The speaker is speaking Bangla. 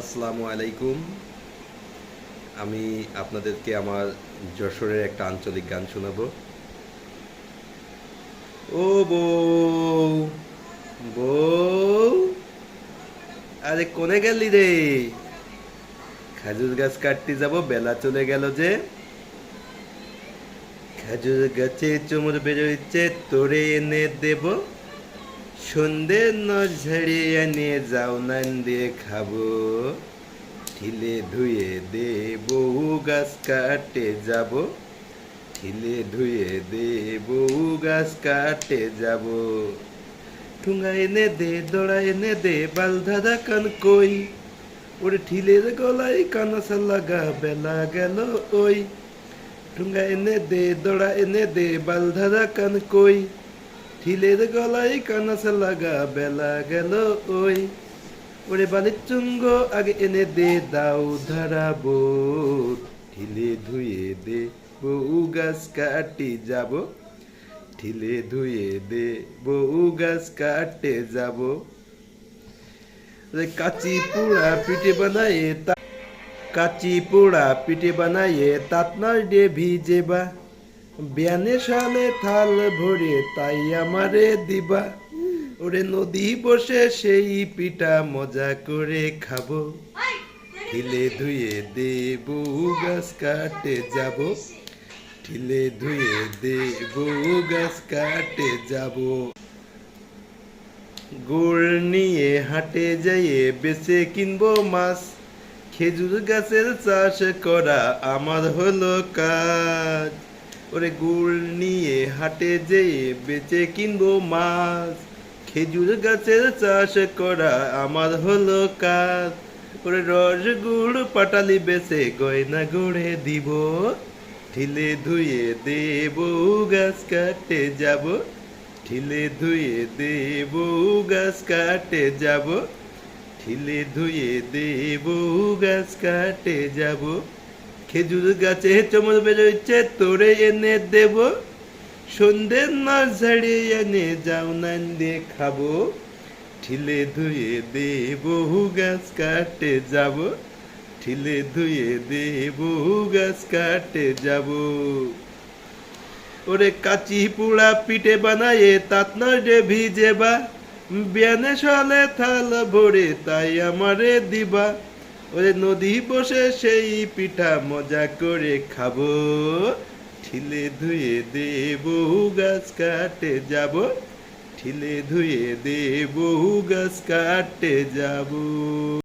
আসসালামু আলাইকুম। আমি আপনাদেরকে আমার যশোরের একটা আঞ্চলিক গান শোনাবো। ও বউ বউ, আরে কোনে গেলি রে? খেজুর গাছ কাটতে যাব, বেলা চলে গেল যে। খেজুর গাছে চুমুর বেরোচ্ছে, তোরে এনে দেব। সন্ধে ন ঝেড়ে এনে যাও নান দিয়ে খাব। ঠিলে ধুয়ে দে বহু গাছ কাটে যাব। ঠিলে ধুয়ে দে বহু গাছ কাটে যাব। ঠুঙ্গা এনে দে, দড়া এনে দে, বাল ধাঁধা কান কই। ওরে ঠিলের গলায় কানাসা লাগা বেলা গেল ওই। ঠুঙ্গা এনে দে, দড়া এনে দে, বাল ধাঁধা কান কই। ঠিলের গলায় কানাসা লাগা বেলা গেল, ওই ওরে বালির চুঙ্গ আগে এনে দে, দাও ধরাবো ঠিলে ধুয়ে দে, বউ গাছ কাটি যাব। ঠিলে ধুয়ে দে, বউ গাছ কাটে যাব। কাচি পুড়া পিঠে বানায়ে কাচি পোড়া পিঠে বানায়ে তাতনার ডে ভিজেবা বিয়ানে সালে থাল ভরে তাই আমারে দিবা। ওরে নদী বসে সেই পিঠা মজা করে খাব। ঠিলে ধুয়ে দে বউ গাছ কাটে যাব। ঠিলে ধুয়ে দে বউ গাছ কাটে যাব। গুড় নিয়ে হাটে যাইয়ে বেচে কিনবো মাছ। খেজুর গাছের চাষ করা আমার হলো কাজ। ওরে গুড় নিয়ে হাটে যেয়ে বেচে কিনবো মাছ। খেজুর গাছের চাষ করা আমার হলো কাজ। ওরে রস গুড় পাটালি বেচে গয়না গড়ে দিব। ঠিলে ধুয়ে দেব গাছ কাটে যাব। ঠিলে ধুয়ে দেব গাছ কাটে যাব। ঠিলে ধুয়ে দেব গাছ কাটে যাব। খেজুর গাছে চমর বেরোচ্ছে তোরে এনে দেব। সন্ধ্যের না ঝাড়িয়ে এনে যাও নান দিয়ে খাব। ঠিলে ধুয়ে দে বহু গাছ কাটে যাব। ঠিলে ধুয়ে দে বহু গাছ কাটে যাব। ওরে কাচি পুড়া পিঠে বানায়ে তাতনা ডে ভিজেবা বিয়ানে সলে থাল ভরে তাই আমারে দিবা। ওরে নদী বসে সেই পিঠা মজা করে খাব। ঠিলে ধুয়ে দে বহু গাছ কাটে যাব। ঠিলে ধুয়ে দে বহু গাছ কাটে যাব।